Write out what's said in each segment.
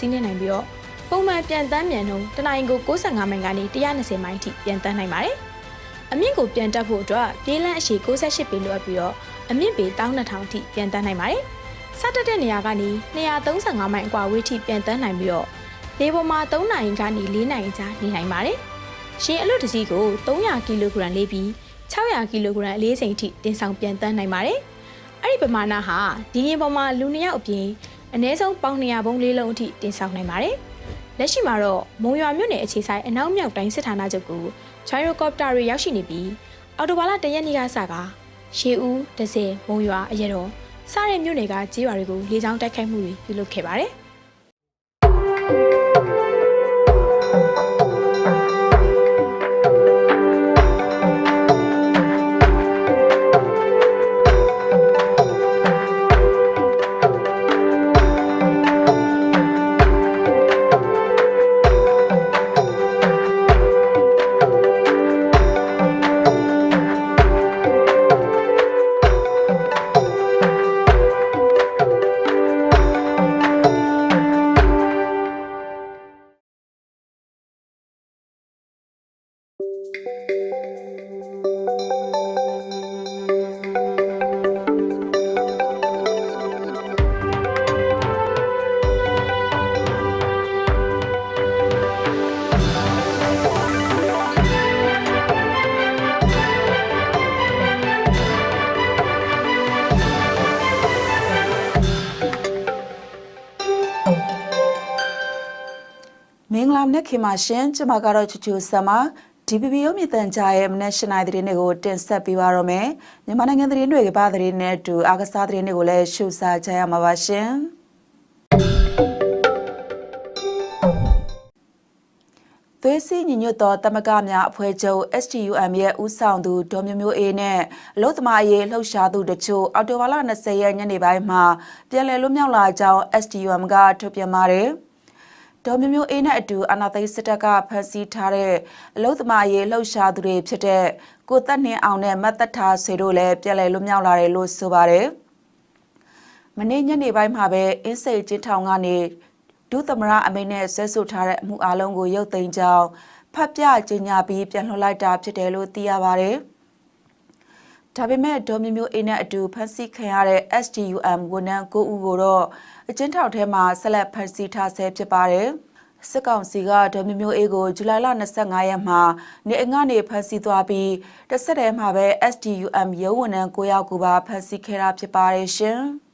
စီးနှင်းနိုင်ပြီးတော့ပုံမှန်ပြန်တန်းမြန်နှုန်းတနင်္ဂနွေ65မိုင်ကနေ120မိုင်အထိပြန်တန်းနိုင်ပါတယ်။အမြင့်ကိုပြန်တက်ဖို့အတွက်ပြေးလန်းအရှည်68ပေလိုအပ်ပြီးတော့အမြင့်ပေ12000အထိပြန်တန်းနိုင်ပါတယ်။စတက်တဲ့နေရာကနေ235မိုင်အကွာဝေးထိပြန်တန်းနိုင်ပြီးတော့လေပေါ်မှာ3နိုင်ကနေ4နိုင်ကြားနေနိုင်ပါတယ်။ရှင်အလွတ်တစ်စီးကို300ကီလိုဂရမ်လေးပြီး600ကီလိုဂရမ်အလေးချိန်ထိတင်ဆောင်ပြန်တန်းနိုင်ပါတယ်။အဲ့ဒီပမာဏဟာဒီရင်ပေါ်မှာလူနှစ်ယောက်အပြင် အနည်းဆုံးပေါင်200ဘုံလေးလုံးအထိတင်ဆောင်နိုင်ပါတယ်။လက်ရှိမှာတော့မုံရွာမြို့နယ်အခြေဆိုင်အနောက်မြောက်တိုင်းစစ်ဌာနချုပ်ကို Gyrocopter တွေရောက်ရှိနေပြီးအော်တိုဘာလတရက်နေ့ကစကရှေးဦးဒဇယ်မုံရွာအရတော်စတဲ့မြို့နယ်ကကြေးရွာတွေကိုလေကြောင်းတိုက်ခိုက်မှုတွေပြုလုပ်ခဲ့ပါတယ်။ မင်္ဂလာမနက်ခင်ပါရှင်ကျမကတော့ချူချူဆမ်ပါ DPP ရုပ်မြင့်တန်ကြားရဲ့မနက်၈နိုင်သတင်းတွေကိုတင်ဆက်ပေးပါတော့မယ်မြန်မာနိုင်ငံသတင်းတွေကပါသတင်းနဲ့အတူအားကစားသတင်းတွေကိုလည်းရှုစားကြရမှာပါရှင်သွေးစည်းညီညွတ်သောတမကများအဖွဲ့ချုပ် STUM ရဲ့ဦးဆောင်သူဒေါ်မျိုးမျိုးအေးနဲ့အလို့သမားရေးလှုပ်ရှားသူတချို့အော်တိုဘာလ20ရက်ညနေပိုင်းမှာပြန်လည်လွတ်မြောက်လာကြောင်း STUM ကထုတ်ပြန်ပါတယ်။ ဒေါ်မျိုးမျိုးအေးနဲ့အတူအာနာသိန်းစစ်တပ်ကဖမ်းဆီးထားတဲ့အလုသမားရေးလှုပ်ရှားသူတွေဖြစ်တဲ့ကိုသက်နှင်းအောင်နဲ့မတ်သက်ထားဆွေတို့လည်းပြည်လည်လွတ်မြောက်လာတယ်လို့ဆိုပါတယ်။မနေ့ညနေပိုင်းမှာပဲအင်းစိတ်ကျင်းထောင်ကနေဒုသမရအမိန့်နဲ့ဆွဲဆိုထားတဲ့အမှုအလုံးကိုရုပ်သိမ်းကြောင်းဖတ်ပြကြေညာပြီးပြန်လွှတ်လိုက်တာဖြစ်တယ်လို့သိရပါတယ်။ ဒါပေမဲ့ဒေါ်မျိုးမျိုးအေးနဲ့အတူဖမ်းဆီးခံရတဲ့ STUM ဝန်ထမ်း9ဦးကိုတော့အကျဉ်းထောင်ထဲမှာဆက်လက်ဖမ်းဆီးထားဆဲဖြစ်ပါတယ်။စစ်ကောင်စီကဒေါ်မျိုးမျိုးအေးကိုဇူလိုင်လ25ရက်မှာနေအိမ်ကနေဖမ်းဆီးသွားပြီးတစ်ဆက်တည်းမှာပဲ STUM ရုံးဝန်ထမ်း9ယောက်ကိုပါဖမ်းဆီးခဲ့တာဖြစ်ပါတယ်ရှင်။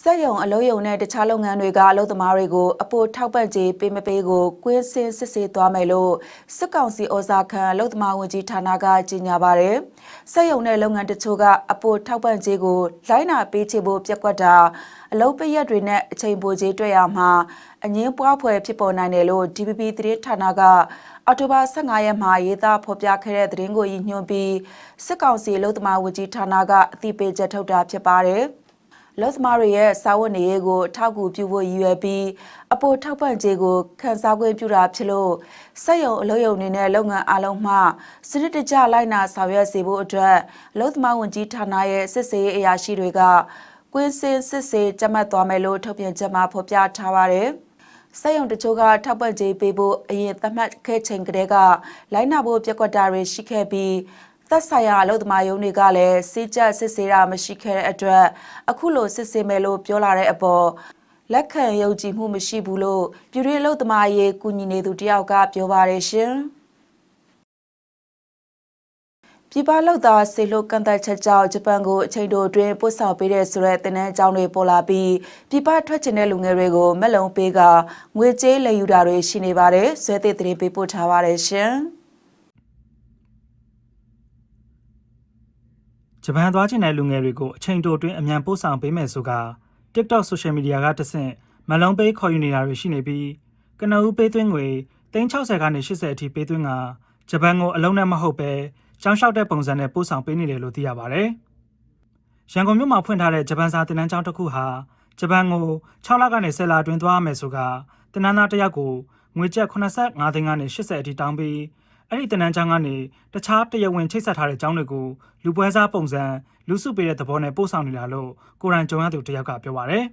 စက်ယုံအလုံးယုံနဲ့တခြားလုပ်ငန်းတွေကအလုပ်သမားတွေကိုအပိုထောက်ပံ့ကြေးပေးမပေးကိုကွင်းစင်းစစ်ဆေးသွားမယ်လို့စစ်ကောင်စီဩဇာခံအလုပ်သမားဝန်ကြီးဌာနကကြေညာပါတယ်။စက်ယုံနဲ့လုပ်ငန်းတချို့ကအပိုထောက်ပံ့ကြေးကိုလိုင်းနာပေးချေဖို့ပြက်ကွက်တာအလုပ်ပရက်တွေနဲ့အချိန်ပိုကြေးတွေ့ရမှာအငင်းပွားဖွယ်ဖြစ်ပေါ်နိုင်တယ်လို့ DPP သတင်းဌာနကအော်တိုဘာ15ရက်မှာရေးသားဖော်ပြခဲ့တဲ့သတင်းကိုရည်ညွှန်းပြီးစစ်ကောင်စီအလုပ်သမားဝန်ကြီးဌာနကအသိပေးချက်ထုတ်တာဖြစ်ပါတယ်။ လော့သမားတွေရဲ့စာဝတ်နေရေးကိုထောက်ကူပြုဖို့ရည်ရွယ်ပြီးအပိုထောက်ပံ့ကြေးကိုခန်းစားခွင့်ပြုတာဖြစ်လို့စက်ရုံအလုပ်ရုံတွေနဲ့လုပ်ငန်းအလုံးမှစနစ်တကျလိုက်နာဆောင်ရွက်စေဖို့အတွက်လော့သမားဝန်ကြီးဌာနရဲ့စစ်ဆေးရေးအရာရှိတွေကကွင်းစင်စစ်ဆေးကြမှတ်သွားမယ်လို့ထုတ်ပြန်ချက်မှာဖော်ပြထားပါတယ်။စက်ရုံတချို့ကထောက်ပံ့ကြေးပေးဖို့အရင်သတ်မှတ်ခဲ့ချိန်ကတည်းကလိုင်းနာဖို့ပြက်ကွက်တာတွေရှိခဲ့ပြီး သက်ဆိုင်ရာအလုပ်သမားရုံးတွေကလည်းစီးကြပ်စစ်ဆေးတာမရှိခဲ့တဲ့အတွက်အခုလိုစစ်ဆေးမယ်လို့ပြောလာတဲ့အပေါ်လက်ခံယုံကြည်မှုမရှိဘူးလို့ပြည်ရေးအလုပ်သမားရေးကူညီနေသူတယောက်ကပြောပါတယ်ရှင်ပြည်ပလောက်သားဆေလို့ကန်တက်ချက်ကြောင့်ဂျပန်ကိုအချိန်တိုအတွင်းပို့ဆောင်ပေးတဲ့ဆိုတဲ့တင်နန်းအကြောင်းတွေပေါ်လာပြီးပြည်ပထွက်ချင်တဲ့လူငယ်တွေကိုမက်လုံးပေးကငွေကြေးလိမ်ယူတာတွေရှိနေပါတယ်။ဇွဲသစ်သတင်းပေးပို့ထားပါတယ်ရှင်။ ဂျပန်သွားချင်တဲ့လူငယ်တွေကိုအချိန်တိုအတွင်းအမြန်ပို့ဆောင်ပေးမယ်ဆိုက TikTok Social Media ကတဆင့်မလုံးပေးခေါ်ယူနေတာတွေရှိနေပြီးကနဦးပေးသွင်းငွေ360ကနေ80အထိပေးသွင်းကဂျပန်ကိုအလုံးနဲ့မဟုတ်ပဲကြောင်းလျှောက်တဲ့ပုံစံနဲ့ပို့ဆောင်ပေးနေတယ်လို့သိရပါဗျ။ရန်ကုန်မြို့မှာဖွင့်ထားတဲ့ဂျပန်စာသင်တန်းကျောင်းတစ်ခုဟာဂျပန်ကို6လကနေ10လအတွင်းသွားရမယ်ဆိုကသင်တန်းသားတစ်ယောက်ကိုငွေကျပ်85သိန်းကနေ80အထိတောင်းပြီး အဲ့ဒီတနန်းချောင်းကနေတခြားတရားဝင်ချိတ်ဆက်ထားတဲ့ကျောင်းတွေကိုလူပွဲစားပုံစံလူစုပေးတဲ့သဘောနဲ့ပို့ဆောင်နေတာလို့ကိုရန်ကြုံရသူတယောက်ကပြောပါရယ်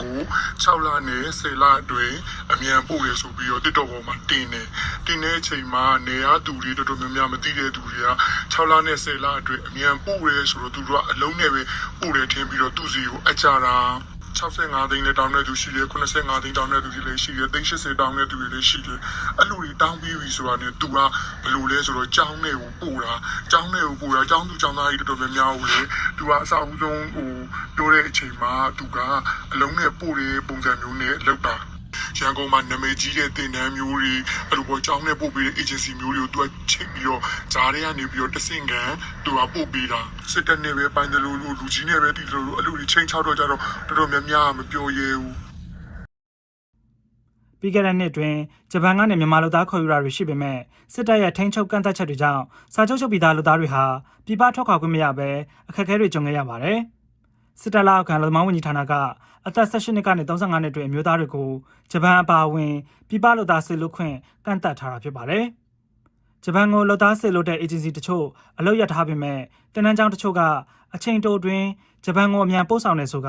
ကို6လနဲ့10လအတွင်းအမြန်ပို့ရဆိုပြီးတော့ TikTok ပေါ်မှာတင်တယ်တင်တဲ့အချိန်မှာနေရသူတွေတော်တော်များများမသိတဲ့သူတွေက6လနဲ့10လအတွင်းအမြန်ပို့ရဲဆိုတော့သူတို့ကအလုံးနဲ့ပဲပို့တယ်ထင်ပြီးတော့သူစီကိုအကြတာ 65သိန်းနဲ့တောင်းတဲ့သူရှိတယ်85သိန်းတောင်းတဲ့သူတွေလည်းရှိတယ်380တောင်းတဲ့သူတွေလည်းရှိတယ်အဲ့လိုတွေတောင်းပြီးပြီဆိုတာနဲ့သူကဘယ်လိုလဲဆိုတော့ကြောင်းနဲ့ကိုပို့တာကြောင်းနဲ့ကိုပို့တာကြောင်းသူကြောင်းသားကြီးတော်တော်များများကိုလေသူကအဆောက်အဦဆုံးဟိုပြောတဲ့အချိန်မှာသူကအလုံးနဲ့ပို့တဲ့ပုံစံမျိုးနဲ့လောက်တာ ရန်ကုန်မှာနာမည်ကြီးတဲ့တင်တန်းမျိုးတွေအဲ့လိုပေါ့ကြောင်းနဲ့ပို့ပေးတဲ့ agency မျိုးတွေကိုသူကချိန်ပြီးတော့ဂျားတွေကနေပြီးတော့တဆင့်ကန်သူကပို့ပေးတာစစ်တပ်နဲ့ပဲပိုင်းတယ်လို့လူကြီးနဲ့ပဲတည်တယ်လို့အဲ့လိုကြီးချိန်ချောက်တော့ကြတော့တော်တော်များများမပြောရဲဘူးပြီးခဲ့တဲ့နှစ်တွင်ဂျပန်ကနေမြန်မာလူသားခေါ်ယူတာတွေရှိပေမဲ့စစ်တပ်ရဲ့ထိန်းချုပ်ကန့်သက်ချက်တွေကြောင့်စာချုပ်ချုပ်ပြီးသားလူသားတွေဟာပြည်ပထွက်ခွာခွင့်မရဘဲအခက်အခဲတွေကြုံခဲ့ရပါတယ်။စစ်တပ်လက်အောက်ခံလူသမားဝန်ကြီးဌာနက အသက်18နှစ်ကနေ35နှစ်တွင်အမျိုးသားတွေကိုဂျပန်အပါအဝင်ပြည်ပလူသားစစ်လူခွင့်ကန့်သက်ထားတာဖြစ်ပါတယ်။ဂျပန်ကိုလူသားစစ်လို့တဲ့ agency တချို့အလုပ်ရထားပေမဲ့တင်နန်းကျောင်းတချို့ကအချိန်တိုအတွင်းဂျပန်ကိုအမြန်ပို့ဆောင်နေဆိုက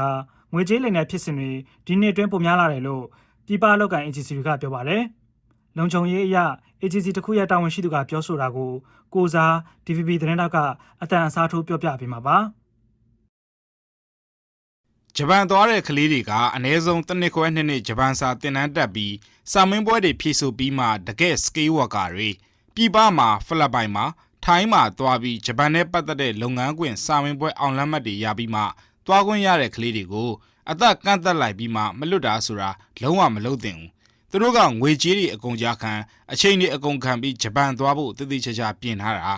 ငွေကြေးလိမ်တဲ့ဖြစ်စဉ်တွေဒီနှစ်အတွင်းပိုများလာတယ်လို့ပြည်ပလောက်ကန် agency တွေကပြောပါတယ်။လုံခြုံရေးအရ agency တစ်ခုရဲ့တာဝန်ရှိသူကပြောဆိုတာကိုကိုစား DVB သတင်းတောက်ကအတန်အစားထိုးပြောပြပေးမှာပါ။ ဂျပန်သွားတဲ့ကလေးတွေကအနည်းဆုံးတစ်နှစ်ခွဲနှစ်နှစ်ဂျပန်စာသင်တန်းတက်ပြီးစာမင်းပွဲတွေဖြည့်ဆို့ပြီးမှတကယ် scale worker တွေပြည်ပမှာဖိလစ်ပိုင်မှာထိုင်းမှာသွားပြီးဂျပန်နဲ့ပတ်သက်တဲ့လုပ်ငန်းခွင်စာမင်းပွဲအောင်လမ်းမှတ်တွေရပြီးမှသွားခွင့်ရတဲ့ကလေးတွေကိုအသက်ကန့်သက်လိုက်ပြီးမှမလွတ်တာဆိုတာလုံးဝမလုပ်သင့်ဘူးသူတို့ကငွေကြေးတွေအကုန်ကြခံအချိန်တွေအကုန်ခံပြီးဂျပန်သွားဖို့တည်တည်ချာချာပြင်ထားတာ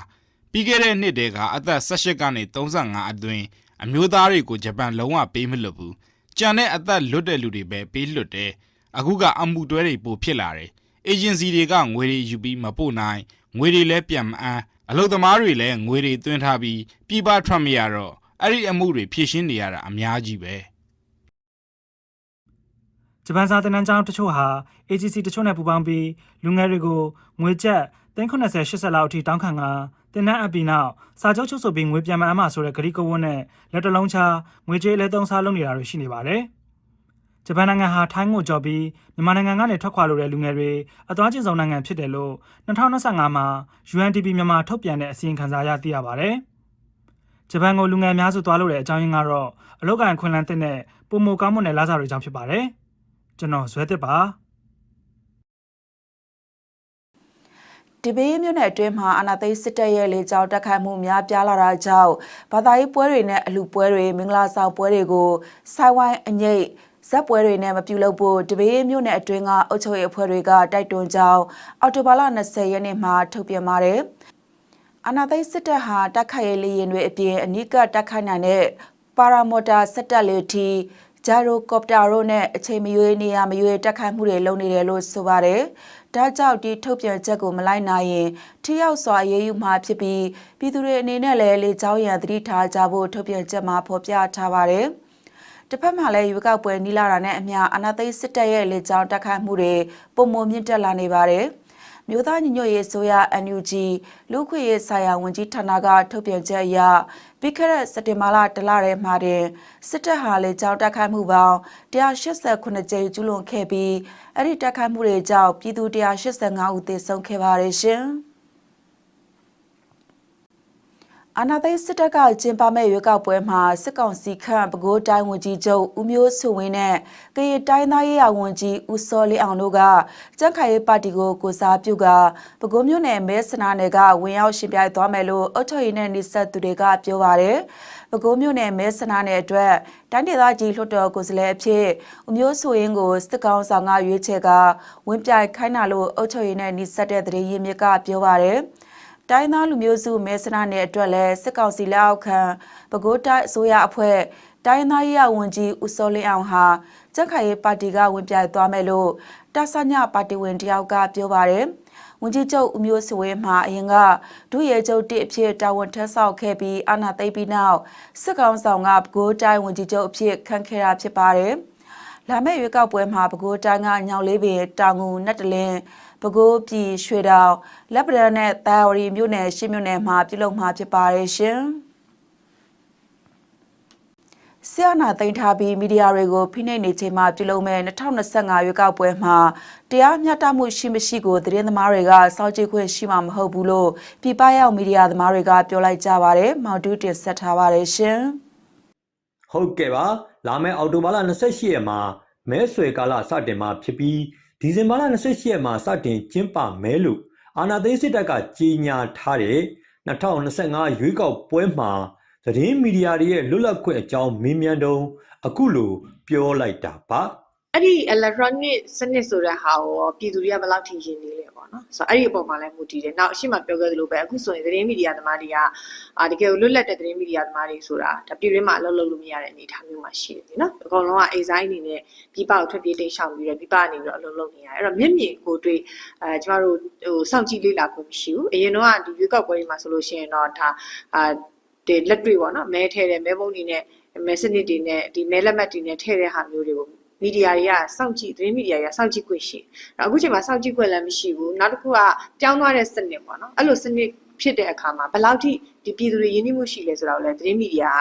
ပြီးခဲ့တဲ့နှစ်တည်းကအသက်18ကနေ35အတွင်း အမျိုးသားတွေကိုဂျပန်လုံးဝပေးမလွတ်ဘူးကြံတဲ့အသက်လွတ်တဲ့လူတွေပဲပေးလွတ်တယ်အခုကအမှုတွဲတွေပိုဖြစ်လာတယ်အေဂျင်စီတွေကငွေတွေယူပြီးမပို့နိုင်ငွေတွေလည်းပြန်မအမ်းအလုပ်သမားတွေလည်းငွေတွေသွင်းထားပြီးပြည်ပထွက်မရတော့အဲ့ဒီအမှုတွေဖြည့်ရှင်းနေရတာအများကြီးပဲဂျပန်စာသင်တန်းကျောင်းတချို့ဟာ AGC တချို့နဲ့ပူးပေါင်းပြီးလူငယ်တွေကိုငွေကျပ်390 80လောက်အထိတောင်းခံက သင်တန်းအပ်ပြီးနောက်စာချုပ်ချုပ်ဆိုပြီးငွေပြန်မအမ်းမှဆိုတဲ့ဂရီကဝန်းနဲ့လက်တလုံးချငွေကြေးလဲသုံးစားလုပ်နေတာတွေရှိနေပါတယ်။ဂျပန်နိုင်ငံဟာထိုင်းကိုကြော်ပြီးမြန်မာနိုင်ငံကနေထွက်ခွာလိုတဲ့လူငယ်တွေအသွားကျင်ဆောင်နိုင်ငံဖြစ်တယ်လို့2025မှာ UNDP မြန်မာထုတ်ပြန်တဲ့အစီရင်ခံစာအရသိရပါတယ်။ဂျပန်ကိုလူငယ်အများစုသွားလို့တဲ့အကြောင်းရင်းကတော့အလောက်ကန်ခွင်လန်းတဲ့နဲ့ပုံမကောင်းမွန်တဲ့လစာတွေကြောင့်ဖြစ်ပါတယ်။ကျွန်တော်ဇွဲသစ်ပါ ဒီဘေးမြို့နယ်အတွင်းမှာအာနာသိန်းစစ်တပ်ရဲ့လေကြောင်းတက်ခိုက်မှုများပြားလာတာကြောင့်ဘာသာရေးပွဲတွေနဲ့အလူပွဲတွေမင်္ဂလာဆောင်ပွဲတွေကိုဆိုင်းဝိုင်းအငိတ်ဇက်ပွဲတွေနဲ့မပြုလုပ်ဖို့ဒီဘေးမြို့နယ်အတွင်းကအုပ်ချုပ်ရေးအဖွဲ့တွေကတိုက်တွန်းကြောင်းအော်တိုဘာလ20ရက်နေ့မှာထုတ်ပြန်ပါတယ်။အာနာသိန်းစစ်တပ်ဟာတက်ခိုက်ရေးလေယာဉ်တွေအပြင်အနိကတက်ခိုက်နိုင်တဲ့ပါရာမော်တာစက်တက်လေးတီ ဂျာရိုကော်ပတာတို့နဲ့အချိန်မရွေးနေရမရွေးတက်ခိုက်မှုတွေလုပ်နေတယ်လို့ဆိုပါတယ်။ဒါကြောင့်ဒီထုတ်ပြန်ချက်ကိုမလိုက်နိုင်ရင်ထိရောက်စွာအရေးယူမှာဖြစ်ပြီးပြည်သူတွေအနေနဲ့လည်းလေကြောင်းရန်သတိထားကြဖို့ထုတ်ပြန်ချက်မှာဖော်ပြထားပါတယ်။တစ်ဖက်မှာလည်းရွေးကောက်ပွဲနီလာတာနဲ့အမျှအာဏာသိမ်းစစ်တပ်ရဲ့လေကြောင်းတက်ခိုက်မှုတွေပုံမမြင့်တက်လာနေပါတယ်။ မြို့သားညီညွတ်ရေးဆိုရ NUG လူခွေရေးဆိုင်ရာဝန်ကြီးဌာနကထုတ်ပြန်ချက်အရပြီးခဲ့တဲ့စက်တင်ဘာလတလထဲမှာတင်စစ်တပ်ဟာလေကြောင်းတက်ခိုက်မှုပေါင်း189ကြိမ်ကျူးလွန်ခဲ့ပြီးအဲ့ဒီတက်ခိုက်မှုတွေကြောင့်ပြည်သူ185ဦးသေဆုံးခဲ့ပါတယ်ရှင်။ အာနာသိန်းစစ်တပ်ကကျင်းပမဲ့ရွေးကောက်ပွဲမှာစစ်ကောင်စီခန့်ပဲခူးတိုင်းဝန်ကြီးချုပ်ဦးမျိုးစုဝင်းနဲ့ကရင်တိုင်းသားရေးရာဝန်ကြီးဦးစောလေးအောင်တို့ကကြံ့ခိုင်ရေးပါတီကိုကိုစားပြုကပဲခူးမြို့နယ်မဲဆနာနယ်ကဝင်ရောက်ရှင်ပြိုင်သွားမယ်လို့အုပ်ချုပ်ရေးနဲ့နှိစက်သူတွေကပြောပါတယ်။ပဲခူးမြို့နယ်မဲဆနာနယ်အတွက်တိုင်းဒေသကြီးလွှတ်တော်ကိုယ်စားလှယ်အဖြစ်ဦးမျိုးစုဝင်းကိုစစ်ကောင်ဆောင်ကရွေးချယ်ကဝင်ပြိုင်ခိုင်းတာလို့အုပ်ချုပ်ရေးနဲ့နှိစက်တဲ့သတင်းရင်းမြစ်ကပြောပါတယ်။ တိုင်းသားလူမျိုးစုမဲဆန္ဒနယ်အတွက်လည်းစစ်ကောင်စီလက်အောက်ခံပဲခူးတိုင်းအစိုးရအဖွဲ့တိုင်းသားရေးဝန်ကြီးဦးစောလင်းအောင်ဟာကြက်ခိုင်ရေးပါတီကဝင်ပြိုင်သွားမယ်လို့တဆညပါတီဝင်တယောက်ကပြောပါတယ်။ဝန်ကြီးချုပ်ဦးမျိုးစဝေးမှအရင်ကဒုရဲချုပ်တစ်အဖြစ်တာဝန်ထမ်းဆောင်ခဲ့ပြီးအာဏာသိမ်းပြီးနောက်စစ်ကောင်ဆောင်ကပဲခူးတိုင်းဝန်ကြီးချုပ်အဖြစ်ခန့်ခဲ့တာဖြစ်ပါတယ်။လာမယ့်ရွေးကောက်ပွဲမှာပဲခူးတိုင်းကညောင်လေးပင်တောင်ငူနတ်တလင်း ပဲခူးပြည်ရွှေတောင်လက်ပံနဲ့တာဝရီမြို့နယ်ရှစ်မြို့နယ်မှာပြုလုပ်မှာဖြစ်ပါတယ်ရှင်။ဆရာနာသိမ်းထားပြီးမီဒီယာတွေကိုဖိနှိပ်နေချိန်မှာပြုလုပ်မဲ့2025ရွေးကောက်ပွဲမှာတရားမျှတမှုရှိမရှိကိုသတင်းသမားတွေကစောင့်ကြည့်ခွင့်ရှိမှာမဟုတ်ဘူးလို့ပြည်ပရောက်မီဒီယာသမားတွေကပြောလိုက်ကြပါတယ်။မောင်တူးတင်ဆက်ထားပါတယ်ရှင်။ဟုတ်ကဲ့ပါလာမယ့်အောက်တိုဘာလ28ရက်မှာမဲဆွယ်ကာလစတင်မှာဖြစ်ပြီး ဒီဇင်ဘာလ28ရက်မှာစတင်ကျင်းပမဲလို့အာဏာသိမ်းစစ်တပ်ကကြေညာထားတဲ့2025ရွေးကောက်ပွဲမှာသတင်းမီဒီယာတွေရဲ့လွတ်လပ်ခွင့်အကြောင်းမေးမြန်းတုံးအခုလိုပြောလိုက်တာပါ အဲ့ဒီ electronic စနစ်ဆိုတဲ့ဟာကိုရောပြည်သူတွေကဘယ်လောက်ထိရင်းနေလဲပေါ့နော်ဆိုတော့အဲ့ဒီအပေါ်မှာလည်းမူတည်တယ်နောက်အရှိမပြောခဲ့သလိုပဲအခုဆိုရင်သတင်းမီဒီယာသမားတွေကအာတကယ်ကိုလွတ်လပ်တဲ့သတင်းမီဒီယာသမားတွေဆိုတာဒါပြည်တွင်းမှာအလုပ်လုပ်လို့မရတဲ့အနေအထားမျိုးမှာရှိတယ်နော်အကောင်လုံးကအိမ်ဆိုင်အနေနဲ့ပြည်ပကိုထွက်ပြေးတိတ်ရှောင်ပြီးတော့ပြည်ပကနေပြီးတော့အလုပ်လုပ်နေရတယ်အဲ့တော့မျက်မြင်ကိုတွေ့အဲကျမတို့ဟိုစောင့်ကြည့်လေ့လာခွင့်မရှိဘူးအရင်တော့ကဒီရွေးကောက်ပွဲတွေမှာဆိုလို့ရှိရင်တော့ဒါအာဒီလက်တွေ့ပေါ့နော်မဲထဲတယ်မဲပုံးတွေနဲ့မဲစနစ်တွေနဲ့ဒီမဲလက်မှတ်တွေနဲ့ထည့်တဲ့ဟာမျိုးတွေကို မီဒီယာတွေကစောင့်ကြည့်သတင်းမီဒီယာတွေကစောင့်ကြည့်ခွင့်ရှိတယ်။အခုချိန်မှာစောင့်ကြည့်ခွင့်လည်းမရှိဘူး။နောက်တစ်ခုကပြောင်းသွားတဲ့စနစ်ပေါ့နော်။အဲ့လိုစနစ်ဖြစ်တဲ့အခါမှာဘယ်လောက်ထိဒီပြည်သူတွေရင်းနှီးမှုရှိလဲဆိုတာကိုလည်းသတင်းမီဒီယာ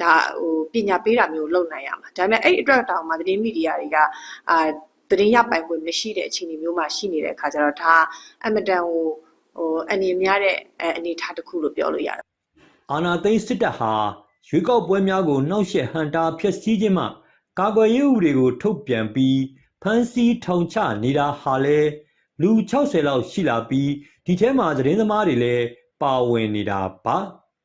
ကဒါဟိုပညာပေးတာမျိုးလုပ်နိုင်ရမှာ။ဒါပေမဲ့အဲ့ဒီအတွက်တောင်မှသတင်းမီဒီယာတွေကအာသတင်းရပိုင်ခွင့်မရှိတဲ့အခြေအနေမျိုးမှာရှိနေတဲ့အခါကျတော့ဒါအမတန်ဟိုဟိုအနေများတဲ့အနေအထားတစ်ခုလို့ပြောလို့ရတယ်အာဏာသိမ်းစစ်တပ်ဟာရွေးကောက်ပွဲများကိုနှောက်ယှက်ဟန်တာဖျက်ဆီးခြင်းမှ ကာကွယ်ရေးဥပဒေကိုထုတ်ပြန်ပြီးဖမ်းဆီးထောင်ချနေတာဟာလဲလူ60လောက်ရှိလာပြီးဒီထဲမှာသတင်းသမားတွေလည်းပါဝင်နေတာပါ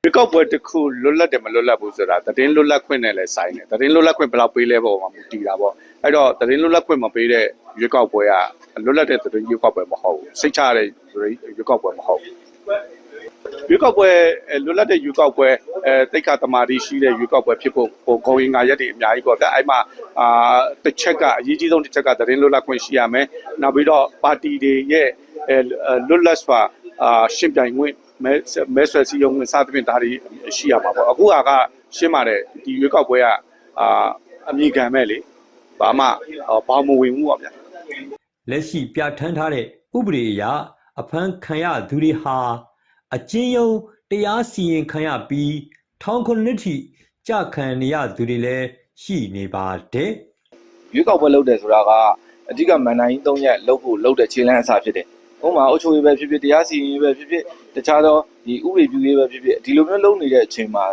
ရွေးကောက်ပွဲတစ်ခုလွတ်လပ်တယ်မလွတ်လပ်ဘူးဆိုတာသတင်းလွတ်လပ်ခွင့်နဲ့လည်းဆိုင်တယ်သတင်းလွတ်လပ်ခွင့်ဘယ်လောက်ပေးလဲပေါ်မှာမူတည်တာပေါ့အဲ့တော့သတင်းလွတ်လပ်ခွင့်မပေးတဲ့ရွေးကောက်ပွဲကလွတ်လပ်တဲ့သတင်းရွေးကောက်ပွဲမဟုတ်ဘူးစိတ်ချရတဲ့ရွေးကောက်ပွဲမဟုတ်ဘူး ရွေးကောက်ပွဲအဲလွတ်လပ်တဲ့ရွေးကောက်ပွဲအဲတိတ်ခါတမာတိရှိတဲ့ရွေးကောက်ပွဲဖြစ်ဖို့ဟိုဂုံရင်ငါရက်တွေအများကြီးပေါ့ဒါအဲ့မှာအာတစ်ချက်ကအရေးကြီးဆုံးတစ်ချက်ကသတင်းလွတ်လပ်ခွင့်ရှိရမယ်နောက်ပြီးတော့ပါတီတွေရဲ့အဲလွတ်လပ်စွာအာရှင်းပြိုင်ခွင့်မဲမဲဆွယ်စည်းရုံးခွင့်စသဖြင့်ဒါတွေရှိရမှာပေါ့အခုကကရှင်းပါတယ်ဒီရွေးကောက်ပွဲကအာအမိခံမဲ့လေဘာမှဘာမဝင်ဘူးပေါ့ဗျာလက်ရှိပြဋ္ဌာန်းထားတဲ့ဥပဒေအရအဖမ်းခံရသူတွေဟာ အကျဉ်းရုံးတရားစီရင်ခံရပြီးထောင်ခုနှစ်ထိကြာခံနေရသူတွေလည်းရှိနေပါတယ်ရွေးကောက်ပွဲလုပ်တယ်ဆိုတာကအဓိကမန်နိုင်ကြီး၃ရက်လုပ်ဖို့လုပ်တဲ့ခြေလှမ်းအစားဖြစ်တယ်။ဥပမာအုပ်ချုပ်ရေးပဲဖြစ်ဖြစ်တရားစီရင်ရေးပဲဖြစ်ဖြစ်တခြားသောဒီဥပဒေပြုရေးပဲဖြစ်ဖြစ်ဒီလိုမျိုးလုပ်နေတဲ့အချိန်မှာ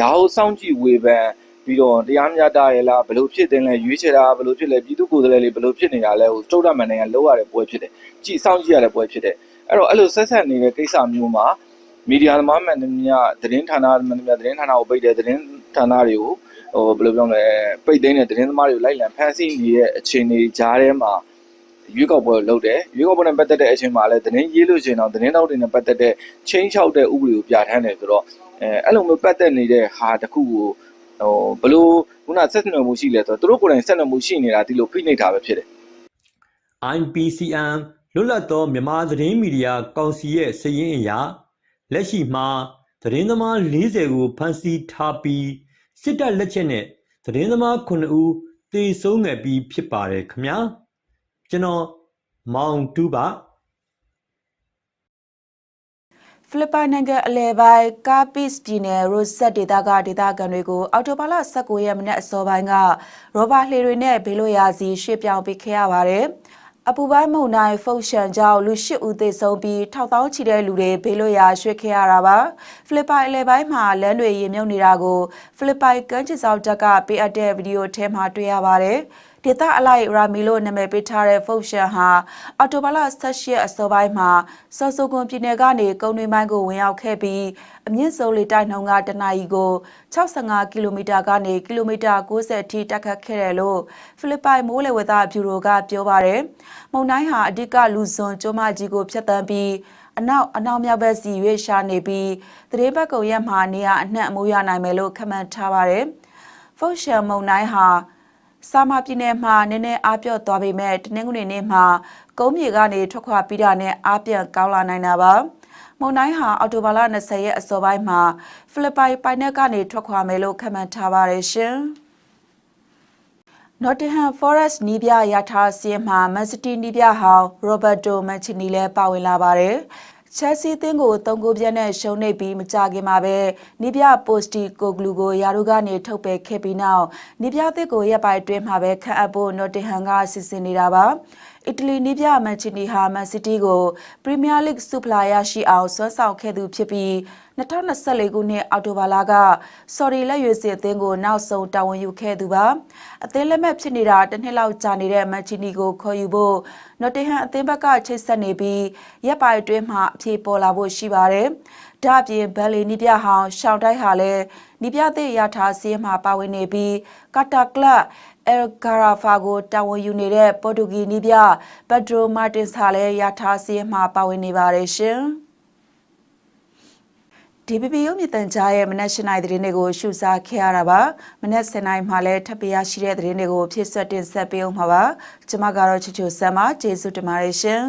ဒါကိုစောင့်ကြည့်ဝေဖန်ပြီးတော့တရားမျှတရဲ့လားဘယ်လိုဖြစ်တယ်လဲရွေးချယ်တာဘယ်လိုဖြစ်လဲပြည်သူကိုယ်စားလှယ်တွေဘယ်လိုဖြစ်နေတာလဲဟိုစတုဒ္ဓမန်နိုင်ငံလောက်ရတဲ့ပွဲဖြစ်တယ်။ကြည့်စောင့်ကြည့်ရတဲ့ပွဲဖြစ်တယ်။ အဲ့တော့အဲ့လိုဆက်ဆက်နေတဲ့ကိစ္စမျိုးမှာမီဒီယာသမားမှန်သမျှသတင်းဌာနမှန်သမျှသတင်းဌာနကိုပိတ်တယ်သတင်းဌာနတွေကိုဟိုဘယ်လိုပြောမလဲပိတ်သိမ်းတဲ့သတင်းသမားတွေကိုလိုက်လံဖမ်းဆီးနေတဲ့အခြေအနေကြားထဲမှာရွေးကောက်ပွဲကိုလုပ်တယ်ရွေးကောက်ပွဲနဲ့ပတ်သက်တဲ့အချိန်မှာလည်းသတင်းရေးလို့ရှိရင်တော့သတင်းတောက်တွေနဲ့ပတ်သက်တဲ့ချင်းချောက်တဲ့ဥပဒေကိုပြဋ္ဌာန်းတယ်ဆိုတော့အဲအဲ့လိုမျိုးပတ်သက်နေတဲ့ဟာတစ်ခုကိုဟိုဘယ်လိုခုနဆက်နွယ်မှုရှိလဲဆိုတော့သူတို့ကိုယ်တိုင်ဆက်နွယ်မှုရှိနေတာဒီလိုဖိနှိပ်တာပဲဖြစ်တယ် IPCM လွတ်လပ်သောမြန်မာသတင်းမီဒီယာကောင်စီရဲ့စည်ရင်းအရလက်ရှိမှာသတင်းသမား40ကိုဖမ်းဆီးထားပြီးစစ်တပ်လက်ချက်နဲ့သတင်းသမား9ဦးသေဆုံးခဲ့ပြီးဖြစ်ပါတယ်ခင်ဗျာကျွန်တော်မောင်တူးပါဖိလစ်ပိုင်နိုင်ငံအလဲပိုင်းကာပစ်ပြည်နယ်ရိုဆက်ဒေသကဒေသခံတွေကိုအော်တိုဘာလ19ရက်မနေ့အစောပိုင်းကရောဘာလှေတွေနဲ့ဘေးလို့ရာစီရွှေ့ပြောင်းပေးခဲ့ရပါတယ်။ အပူပိုင်းမုန်တိုင်းဖုန်ရှန်ကြောင့်လူ၈ဦးသေဆုံးပြီးထောက်တောင်းချီတဲ့လူတွေဘေးလို့ရာရွှေ့ခဲ့ရတာပါ။ဖိလစ်ပိုင်အလဲပိုင်းမှာလမ်းတွေရေမြုပ်နေတာကိုဖိလစ်ပိုင်ကမ်းခြေစောက်တပ်ကပေးအပ်တဲ့ဗီဒီယိုထဲမှာတွေ့ရပါတယ်။ ဒေသအလိုက်ရာမီလို့နာမည်ပေးထားတဲ့ဖုန်ရှန်ဟာအော်တိုဘာလ18ရက်အစောပိုင်းမှာစောဆိုကွန်ပြည်နယ်ကနေကုန်းတွင်းပိုင်းကိုဝင်ရောက်ခဲ့ပြီးအမြင့်ဆုံးလေတိုက်နှုန်းကတနအီကို65ကီလိုမီတာကနေကီလိုမီတာ90အထိတက်ခတ်ခဲ့တယ်လို့ဖိလစ်ပိုင်မိုးလေဝသဗျူရိုကပြောပါတယ်။မုန်တိုင်းဟာအဓိကလူဇွန်ကျွန်းမကြီးကိုဖျက်ဆီးပြီးအနောက်အနောက်မြောက်ဘက်စီရွေ့ရှာနေပြီးသတင်းဘက်ကုံရက်မှာနေရာအနှံ့အမိုးရနိုင်မယ်လို့ခန့်မှန်းထားပါတယ်။ဖုတ်ရှန်မုန်တိုင်းဟာ စာမပြည်နယ်မှာနည်းနည်းအားပြော့သွားပေမဲ့တနင်္ဂနွေနေ့မှာကုန်းမြေကနေထွက်ခွာပြီးတာနဲ့အားပြန်ကောင်းလာနိုင်တာပါမုန်တိုင်းဟာအော်တိုဘာလ20ရက်အစောပိုင်းမှာဖိလစ်ပိုင်ပိုင်နက်ကနေထွက်ခွာမယ်လို့ခန့်မှန်းထားပါတယ်ရှင်။ Nottingham Forest နီးပြရထားစီးမှာ Man City နီးပြဟောင်း Roberto Mancini လည်းပါဝင်လာပါတယ်။ ချက်စီအသင်းကို၃ဂိုးပြတ်နဲ့ရှုံးနိမ့်ပြီးမကြခင်မှာပဲနိပြပိုစတီကိုဂလူကိုယာရုကနေထုတ်ပယ်ခဲ့ပြီးနောက်နိပြသစ်ကိုရက်ပိုက်တွင်းမှာပဲခန့်အပ်ဖို့နော်တင်ဟန်ကစီစဉ်နေတာပါအီတလီနိပြမန်ချီနီဟာမန်စီးတီးကိုပရီးမီးယားလိဂ်စူပလာရရှိအောင်ဆွမ်းဆောင်ခဲ့သူဖြစ်ပြီး 2024ခုနှစ်အောက်တိုဘာလကဆော်ဒီလက်ရွေးစင်အသင်းကိုနောက်ဆုံးတာဝန်ယူခဲ့သူပါအသင်းလက်မှတ်ဖြစ်နေတာတစ်နှစ်လောက်ကြာနေတဲ့မန်ချီနီကိုခေါ်ယူဖို့နော်တင်ဟန်အသင်းဘက်ကချိတ်ဆက်နေပြီးရက်ပိုက်တွင်းမှာအဖြေပေါ်လာဖို့ရှိပါတယ်ဒါ့အပြင်ဘယ်လီနီပြဟောင်းရှောင်းတိုက်ဟာလည်းနီပြသည့်ရထားစီးမှာပါဝင်နေပြီးကာတာကလပ်အယ်ဂါရာဖာကိုတာဝန်ယူနေတဲ့ပေါ်တူဂီနီပြပက်ဒရိုမာတင်စ်ဟာလည်းရထားစီးမှာပါဝင်နေပါတယ်ရှင် ဒီပီပီယုံမြတန်ကြားရဲ့မနက်၈နိုင်သတင်းတွေကိုရှုစားခဲ့ရတာပါမနက်7နိုင်မှလည်းထပ်ပြရရှိတဲ့သတင်းတွေကိုဖြည့်ဆွတ်တင်ဆက်ပေးအောင်ပါပါကျွန်မကတော့ချစ်ချိုဆမ်ပါကျေးဇူးတင်ပါတယ်ရှင်